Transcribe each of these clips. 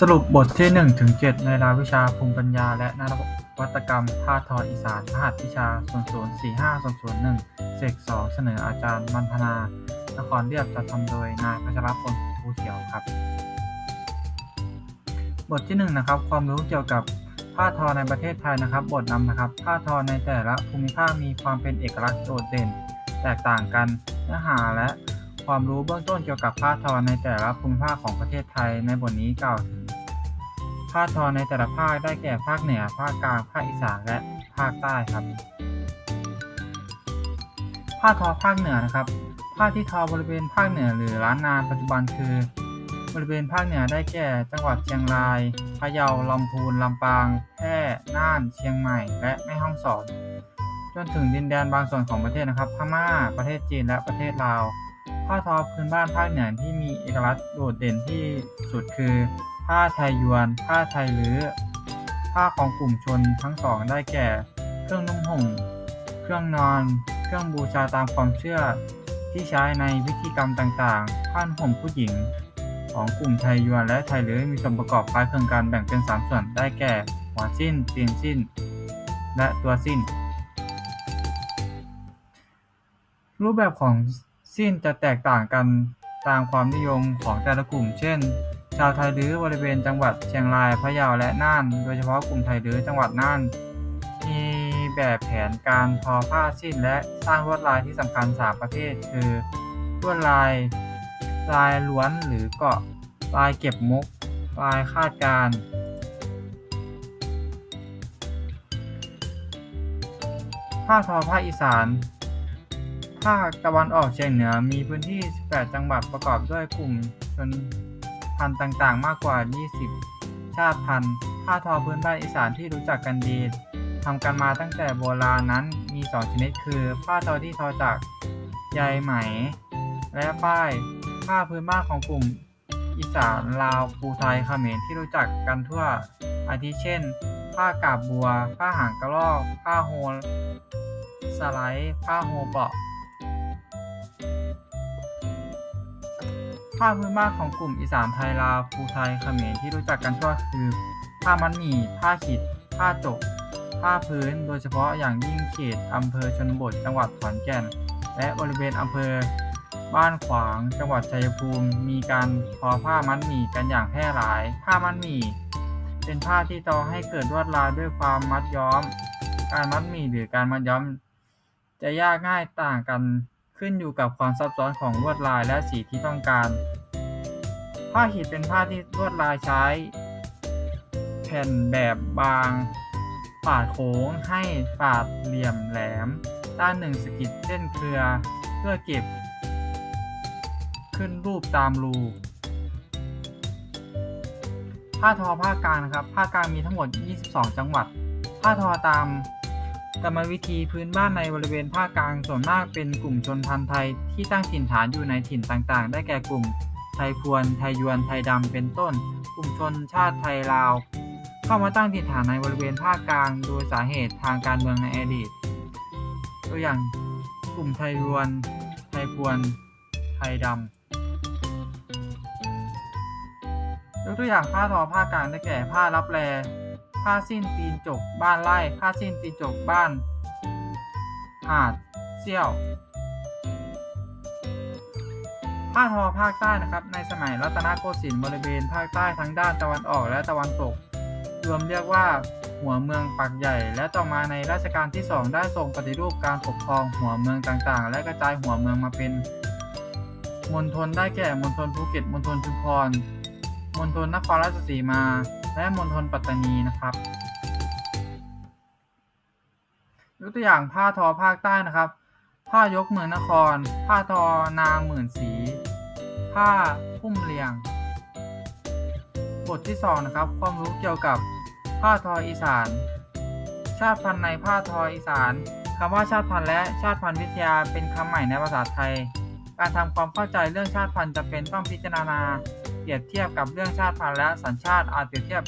สรุปบทที่ 1 ถึง 7 ในรายวิชาภูมิปัญญา และนวัตกรรมผ้าทออีสานรหัสวิชา 004501เสก2เสนออาจารย์มันธนา นครเรียบจัดทำโดยนายพัชรพลภูเขียวครับ บทที่ 1 นะครับ ความรู้เกี่ยวกับผ้าทอในประเทศไทยนะครับ บทนำนะครับ ผ้าทอในแต่ละภูมิภาคมีความเป็นเอกลักษณ์โดดเด่น แตกต่างกันเนื้อหาและความรู้เบื้องต้นเกี่ยวกับผ้าทอในแต่ละภูมิภาคของประเทศไทยในบทนี้กล่าวถึง ผ้าทอในแต่ละภาคได้แก่ภาคเหนือ ภาคกลาง ภาคอีสาน และภาคใต้ครับผ้าทอภาคเหนือนะครับผ้าที่ทอบริเวณภาคเหนือหรือล้านนาปัจจุบันคือ บริเวณภาคเหนือได้แก่ จังหวัดเชียงราย พะเยา ลำพูน ลำปาง แพร่ น่าน เชียงใหม่ และแม่ฮ่องสอน จนถึงดินแดนบางส่วนของประเทศนะครับ พม่า ประเทศจีน และประเทศลาวผ้าทอพื้นบ้านภาคเหนือที่มีเอกลักษณ์โดดเด่นที่สุดคือ ผ้าไทยยวน ผ้าไทยลื้อ ผ้าของกลุ่มชนทั้งสองได้แก่ เครื่องนุ่งห่ม เครื่องนอน เครื่องบูชาตามความเชื่อ ที่ใช้ในพิธีกรรมต่างๆ ผ้าห่มผู้หญิง ของกลุ่มไทยยวนและไทยลื้อมีส่วนประกอบคล้ายคลึงกันแบ่งเป็น 3 ส่วนได้แก่ หัวสิ้นตีนสิ้น และตัวสิ้น รูปแบบของสิ้นจะแตกต่างกันตามความนิยมของแต่ละกลุ่ม เช่น ชาวไทยลื้อบริเวณจังหวัดเชียงรายพะเยาและน่าน โดยเฉพาะกลุ่มไทยลื้อจังหวัดน่าน มีแบบแผนการทอผ้าสิ้นและสร้างลวดลายที่สำคัญ3ประเภท คือลวดลายลายล้วนหรือเกาะลายเก็บมุก ลายคาดการผ้าทอภาคอีสานภาคตะวันออกเฉียงเหนือมีพื้นที่ 18 จังหวัดประกอบด้วยกลุ่มชน พันธุ์ต่างๆ มากกว่า 20 ชาติพันธุ์ ผ้าทอพื้นบ้านอีสานที่รู้จักกันดีทำกันมาตั้งแต่โบราณนั้นมี 2 ชนิดคือ ผ้าทอที่ทอจากใยไหม และฝ้ายผ้าพื้นบ้านของกลุ่มอีสานลาวภูไทยเขมรที่รู้จักกันทั่ว อาทิเช่น ผ้ากาบบัว ผ้าหางกระรอก ผ้าโฮลสไลด์ ผ้าโฮเปาะ ผ้าพื้นบ้านของกลุ่มอีสานไทยลาวภูไทยเขมรที่รู้จักกันทั่วคือ ผ้ามันหมี่ ผ้าขิด ผ้าจก ผ้าพื้น โดยเฉพาะอย่างยิ่งเขตอำเภอชนบทจังหวัดขอนแก่น และบริเวณอำเภอ บ้านขวาง จังหวัดชัยภูมิ มีการทอผ้ามัดหมี่กันอย่างแพร่หลาย ผ้ามัดหมี่ เป็นผ้าที่ทอให้เกิดลวดลายด้วยความมัดย้อม การมัดหมี่หรือการมัดย้อม จะยากง่ายต่างกัน ขึ้นอยู่กับความซับซ้อนของลวดลายและสีที่ต้องการ ผ้าขีดเป็นผ้าที่ลวดลายใช้ แผ่นแบบบางปาดโค้งให้ปาดเหลี่ยมแหลม ด้านหนึ่งสกิดเส้นเครือเพื่อเก็บ ขึ้นรูปตามรูผ้าทอภากลางนะครับภากลางมีทั้งหมด 22 จังหวัด ผ้าทอตาม กรรมวิธีพื้นบ้านในบริเวณภาคกลางส่วนมากเป็นกลุ่มชนพันธุ์ไทยที่ตั้งถิ่นฐานอยู่ในถิ่นต่างๆ ได้แก่กลุ่ม ไทยพวน ไทยยวน ไทยดำ เป็นต้น กลุ่มชนชาติไทยลาว เข้ามาตั้งถิ่นฐานในบริเวณภาคกลาง โดยสาเหตุทางการเมืองในอดีต ตัวอย่างกลุ่มไทยยวน ไทยพวน ไทยดำยกตัวอย่างผ้าทอผ้ากลางได้แก่ผ้ารับแล ผ้าสิ้นตีนจกบ้านไร่ผ้าสิ้นตีนจกบ้านหาดเซี่ยวผ้าทอภาคใต้นะครับ ในสมัยรัตนโกสินทร์บริเวณภาคใต้ทั้งด้านตะวันออกและตะวันตก รวมเรียกว่าหัวเมืองปักใหญ่ และต่อมาในรัชกาลที่ 2 ได้ทรงปฏิรูปการปกครองหัวเมืองต่างๆ และกระจายหัวเมืองมาเป็นมณฑลได้แก่มณฑลภูเก็ตมณฑลชุมพรมณฑลนครราชสีมา และมณฑลปัตตานีนะครับยกตัวอย่างผ้าทอภาคใต้นะครับ ผ้ายกเมืองนคร ผ้าทอนางหมื่นสี ผ้าพุ่มเลียง บทที่ 2 นะครับ ความรู้เกี่ยวกับผ้าทออีสาน ชาติพันธุ์ในผ้าทออีสานคำว่าชาติพันธุ์และชาติพันธุ์วิทยาเป็นคำใหม่ในภาษาไทย การทำความเข้าใจเรื่องชาติพันธุ์จะเป็นต้องพิจารณา เปรียบเทียบกับเรื่องชาติพันธุ์และสัญชาติอาจเปรียบเทียบ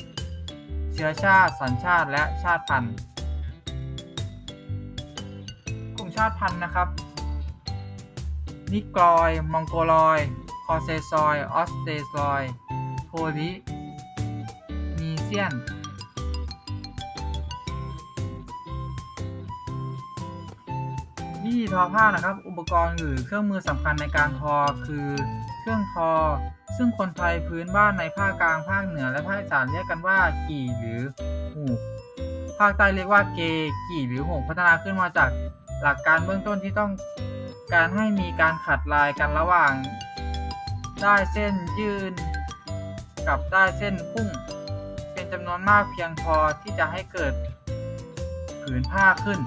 เชื้อชาติ สัญชาติและชาติพันธุ์ กลุ่มชาติพันธุ์นะครับ นิกรอยมองโกลอยคอเซซอย ออสเตซอย โพลิเซียน ทอผ้านะครับ อุปกรณ์หรือเครื่องมือสำคัญในการทอคือ เครื่องทอ ซึ่งคนไทยพื้นบ้านในภาคกลางภาคเหนือและภาคอีสานเรียกกันว่ากี่หรือหูกภาคใต้เรียกว่าเกกี่หรือหงพัฒนาขึ้นมาจากหลักการเบื้องต้นที่ต้องการให้มีการขัดลายกันระหว่าง ได้เส้นยืนกับได้เส้นพุ่ง เป็นจำนวนมากเพียงพอที่จะให้เกิดผืนผ้าขึ้น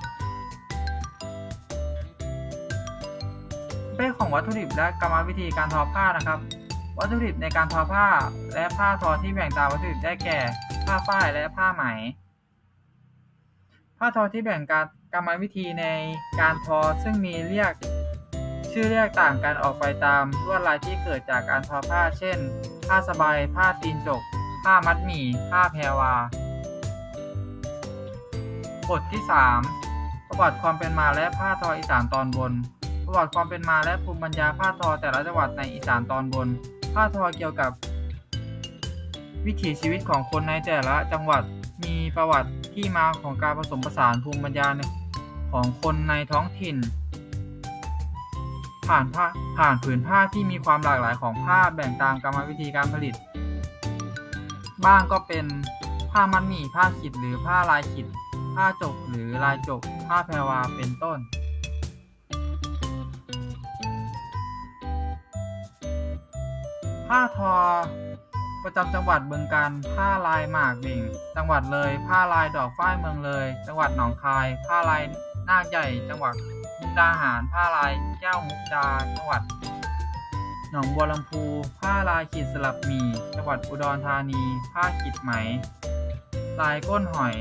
เป้ของวัตถุดิบและกรรมวิธีการทอผ้านะครับ วัตถุดิบในการทอผ้าและผ้าทอที่แบ่งตามวัตถุดิบได้แก่ ผ้าฝ้ายและผ้าไหม ผ้าทอที่แบ่งการกรรมวิธีในการทอซึ่งมีเรียกชื่อเรียกต่างกันออกไปตามลวดลายที่เกิดจากการทอผ้า เช่น ผ้าสบาย ผ้าตีนจก ผ้ามัดหมี่ ผ้าแพรวา บทที่ 3 ประวัติความเป็นมาและผ้าทออีสานตอนบน ประวัติความเป็นมาและภูมิปัญญาผ้าทอแต่ละจังหวัดในอีสานตอนบน ผ้าทอเกี่ยวกับ วิถีชีวิตของคนในแต่ละจังหวัดมีประวัติที่มาของการผสมผสานภูมิปัญญาของคนในท้องถิ่น ผ่านผ้าผ่านผืนผ้าที่มีความหลากหลายของผ้าแบ่งตามกรรมวิธีการผลิต บ้างก็เป็นผ้ามัดหมี่ผ้าขิดหรือผ้าลายขิดผ้าจกหรือลายจกผ้าแพรวาเป็นต้น ผ้าทอ ประจำจังหวัดบึงกาฬผ้าลายหมากบิ่ง จังหวัดเลย ผ้าลายดอกฝ้ายเมืองเลย จังหวัดหนองคาย ผ้าลายนาคใหญ่ จังหวัดมุกดาหาร ผ้าลายแก้วมุกดา จังหวัด หนองบัวลำพู ผ้าลายขีดสลับหมี่ จังหวัดอุดรธานี ผ้าขีดไหม ลายก้นหอย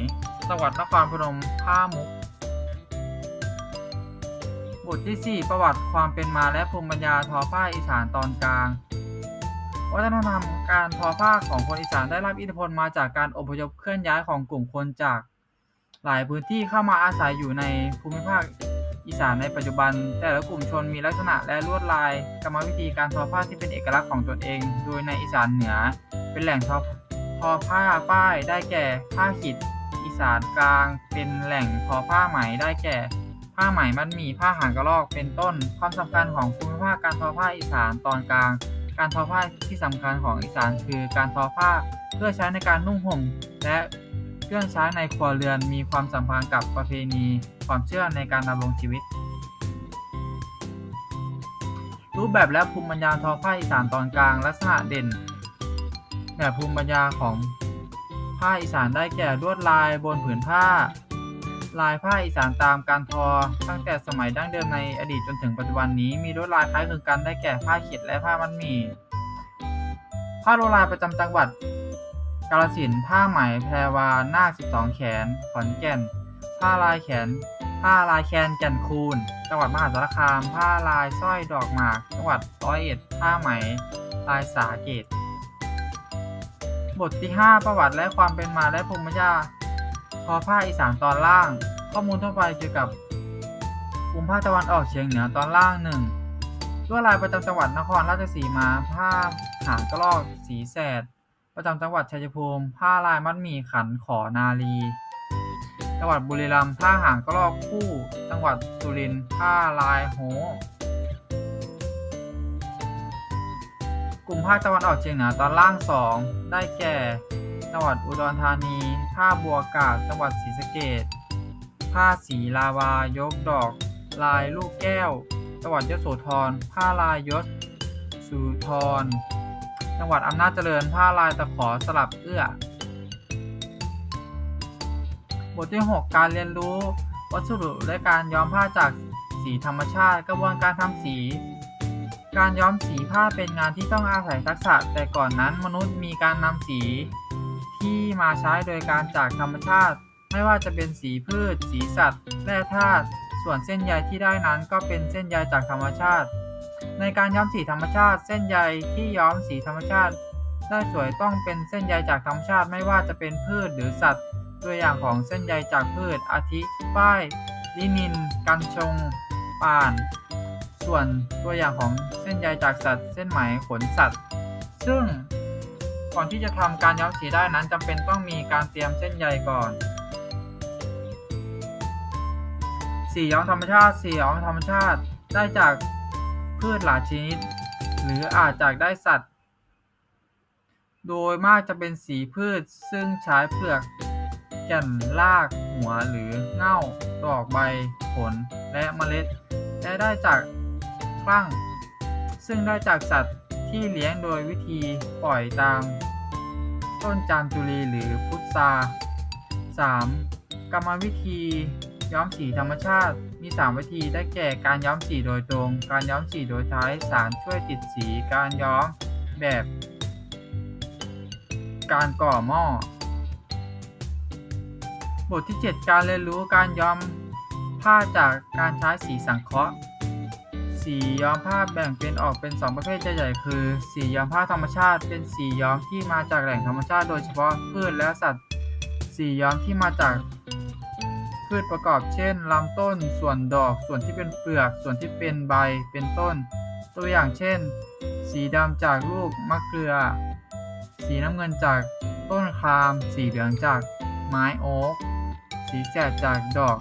จังหวัดนครพนม ผ้ามุกบทที่ 4 ประวัติความเป็นมาและภูมิปัญญาทอผ้าอีสานตอนกลาง วัฒนธรรมการทอผ้าของคนอีสานได้รับอิทธิพลมาจากการอพยพเคลื่อนย้ายของกลุ่มคนจาก หลายพื้นที่เข้ามาอาศัยอยู่ในภูมิภาคอีสานในปัจจุบัน แต่ละกลุ่มชนมีลักษณะและลวดลายกรรมวิธีการทอผ้าที่เป็นเอกลักษณ์ของตนเอง โดยในอีสานเหนือ เป็นแหล่งทอทอผ้าฝ้ายได้แก่ผ้าขิด อีสานกลาง เป็นแหล่งทอผ้าไหมได้แก่ ผ้าไหมมัดหมี่ผ้าหางกระรอกเป็นต้น ความสำคัญของภูมิภาคการทอผ้าอีสานตอนกลาง การทอผ้าที่สำคัญของอีสานคือการทอผ้าเพื่อใช้ในการนุ่งห่มและเครื่องใช้ในครัวเรือนมีความสัมพันธ์กับประเพณีความเชื่อในการดำรงชีวิต รูปแบบและภูมิปัญญาทอผ้าอีสานตอนกลางลักษณะเด่น แบบภูมิปัญญาของผ้าอีสานได้แก่ลวดลายบนผืนผ้า ลายผ้าอีสานตามการทอ ตั้งแต่สมัยดั้งเดิมในอดีตจนถึงปัจจุบันนี้มีลวดลายคล้ายคลึงกันได้แก่ผ้าเขีดและผ้ามัดหมี่ผ้าลวดลายประจำจังหวัด กาฬสินผ้าไหมแพรวาหน้า 12 แขน ขอนแก่น ผ้าลายแขน ผ้าลายแคนแก่นคูนจังหวัดมหาสารคาม ผ้าลายสร้อยดอกหมาก จังหวัดร้อยเอ็ด ผ้าไหม ลายสาเกต บทที่ 5 ประวัติและความเป็นมาและภูมิปัญญา ทอผ้าอีสานตอนล่าง ข้อมูลทั่วไปเกี่ยวกับกลุ่มภาคตะวันออกเฉียงเหนือตอนล่างหนึ่งลวดลายประจำจังหวัดนครราชสีมาผ้าหางกระรอกสีแสด ประจำจังหวัดชัยภูมิ ผ้าลายมัดหมี่ขันขอนาลี จังหวัดบุรีรัมย์ผ้าหางกระรอกคู่ จังหวัดสุรินทร์ผ้าลายโหกลุ่มภาคตะวันออกเฉียงเหนือตอนล่าง2ได้แก่ จังหวัดอุดรธานี ผ้าบัวกาดจังหวัดศรีสะเกษผ้าสีลาวายกดอก ลายลูกแก้ว จังหวัดยโสธร ผ้าลายยศสุธร จังหวัดอำนาจเจริญ ผ้าลายตะขอสลับเอื้อ บทที่ 6 การเรียนรู้ วัสดุและการย้อมผ้าจากสีธรรมชาติ กระบวนการทำสี การย้อมสีผ้าเป็นงานที่ต้องอาศัยทักษะ แต่ก่อนนั้นมนุษย์มีการนำสี ที่มาใช้โดยการจากธรรมชาติ ไม่ว่าจะเป็นสีพืช สีสัตว์ แร่ธาตุ ส่วนเส้นใยที่ได้นั้นก็เป็นเส้นใยจากธรรมชาติ ในการย้อมสีธรรมชาติ เส้นใยที่ย้อมสีธรรมชาติ ได้สวยต้องเป็นเส้นใยจากธรรมชาติ ไม่ว่าจะเป็นพืชหรือสัตว์ ตัวอย่างของเส้นใยจากพืช อาทิฝ้าย ลินิน กันชง ป่าน ส่วนตัวอย่างของเส้นใยจากสัตว์ เส้นไหมขนสัตว์ ซึ่ง ก่อนที่จะทำการย้อมสีได้นั้นจำเป็นต้องมีการเตรียมเส้นใยก่อน สีย้อมธรรมชาติ สีย้อมธรรมชาติ ได้จากพืชหลายชนิด หรืออาจจากได้สัตว์ โดยมากจะเป็นสีพืชซึ่งใช้เปลือกแก่นรากหัวหรือเง่าดอกใบผลและเมล็ด และได้จากคลั่ง ซึ่งได้จากสัตว์ ที่เลี้ยงโดยวิธีปล่อยตาม ต้นจามจุรีหรือพุทรา 3. กรรมวิธีย้อมสีธรรมชาติมี 3 วิธีได้แก่การย้อมสีโดยตรง การย้อมสีโดยใช้สารช่วยติดสี การย้อมแบบ การก่อหม้อบทที่ 7 การเรียนรู้การย้อมผ้าจากการใช้สีสังเคราะห์ สีย้อมผ้าแบ่งเป็นออกเป็น 2 ประเภทใหญ่ๆคือ สีย้อมผ้าธรรมชาติ เป็นสีย้อมที่มาจากแหล่งธรรมชาติ โดยเฉพาะพืชและสัตว์ สีย้อมที่มาจากพืชประกอบเช่น ลำต้น ส่วนดอก ส่วนที่เป็นเปลือก ส่วนที่เป็นใบ เป็นต้น ตัวอย่างเช่น สีดำจากลูกมะเกลือ สีน้ำเงินจากต้นคาม สีเหลืองจากไม้โอ๊ก สีแสดจากดอก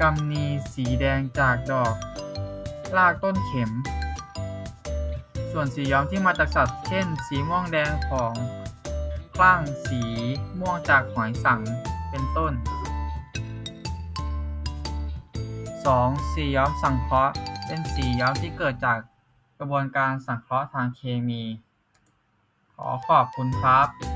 กำนีสีแดงจากดอก รากต้นเข็ม ส่วนสีย้อมที่มาจากสัตว์ เช่น สีม่วงแดงของคลั่งสีม่วงจากหอยสังเป็นต้น 2. สีย้อมสังเคราะห์ เป็นสีย้อมที่เกิดจากกระบวนการสังเคราะห์ทางเคมี ขอขอบคุณครับ